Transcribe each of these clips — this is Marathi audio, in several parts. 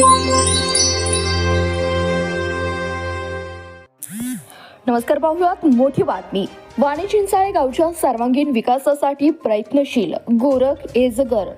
我们。नमस्कार पाहुयात मोठी बातमी. वाणी चिंचाळे गावच्या सर्वांगीण विकासासाठी प्रयत्नशील गोरख एजगर.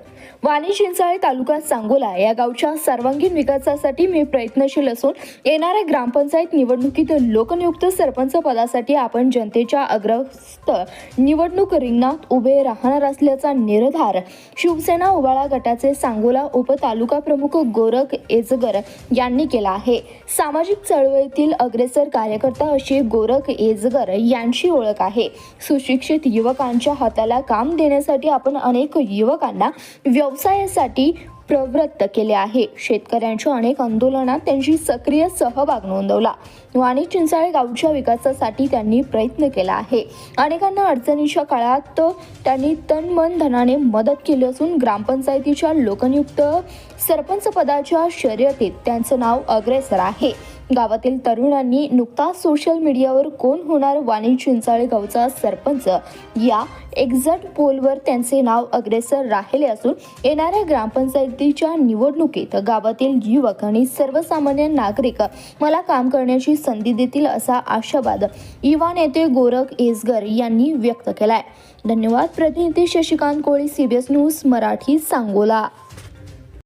वाणी चिंचाळे तालुका सांगोला या गावच्या सर्वांगीण विकासासाठी मी प्रयत्नशील असून येणाऱ्या ग्रामपंचायत निवडणुकीत लोकनियुक्त सरपंच पदासाठी आपण जनतेच्या अग्रस्त निवडणूक रिंगणात उभे राहणार असल्याचा निर्धार शिवसेना उबाळा गटाचे सांगोला उपतालुका प्रमुख गोरख एजगर यांनी केला आहे. सामाजिक चळवळीतील अग्रेसर कार्यकर्ता अशी गोरख एजगर यांची ओळख आहे. सुशिक्षित युवकांच्या हाताला काम देण्यासाठी आपण अनेक युवकांना व्यवसायासाठी प्रवृत्त केले आहे. शेतकऱ्यांच्या अनेक आंदोलनात त्यांची सक्रिय सहभाग नोंदवला. वाणी चिंचाळे गावच्या विकासासाठी त्यांनी प्रयत्न केला आहे. अनेकांना अडचणीच्या काळात त्यांनी तन मन धनाने मदत केली असून ग्रामपंचायतीच्या लोकनियुक्त सरपंच पदाच्या शर्यतीत त्यांचं नाव अग्रेसर आहे. गावातील तरुणांनी नुकताच सोशल मीडियावर कोण होणार वाणी चिंचाळे गावचा सरपंच? या एक्झॅक्ट पोलवर त्यांचे नाव अग्रेसर राहिले असून येणाऱ्या ग्रामपंचायतीच्या निवडणुकीत गावातील युवक आणि सर्वसामान्य नागरिक मला काम करण्याची संधी देतील असा आशावाद युवा नेते गोरख एसगर यांनी व्यक्त केलाय. धन्यवाद. प्रतिनिधी शशिकांत कोळी सीबीएस न्यूज मराठी सांगोला.